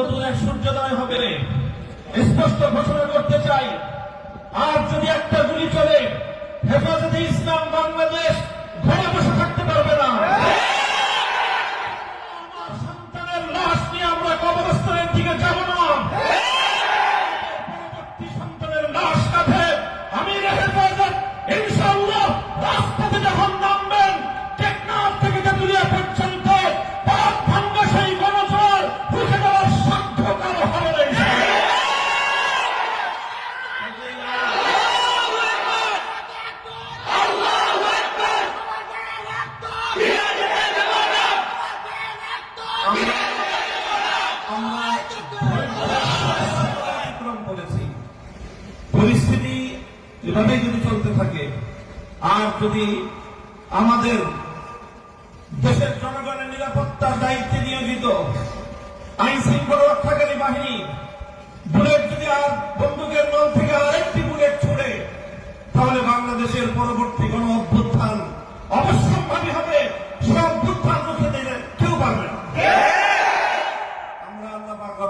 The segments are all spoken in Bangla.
নতুন এক সূর্যোদয় হবে স্পষ্ট ঘোষণা করতে চাই আর যদি একটা গুলি চলে, হেফাজতে ইসলাম বাংলাদেশ অতিক্রম করেছি পরিস্থিতি এভাবেই যদি চলতে থাকে, আর যদি আমাদের দেশের জনগণের নিরাপত্তার দায়িত্বে নিয়োজিত আইন শৃঙ্খলা রক্ষাকারী বাহিনী বুলেট যদি আর বন্দুকের নল থেকে আরেকটি বুলেট ছুড়ে, তাহলে বাংলাদেশের পরবর্তী গণ অভ্যুত্থান অবশ্যম্ভাবী হবে। সে অভ্যুত্থান রুখে দিলে কেউ পারবে না আমরা আল্লাহ পাক রব্বুল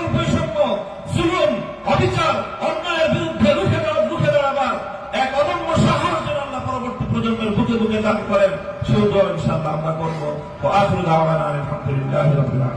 বুকে দান করেন সেই দোয়া ইনশাআল্লাহ আমরা করব। আলহামদুলিল্লাহ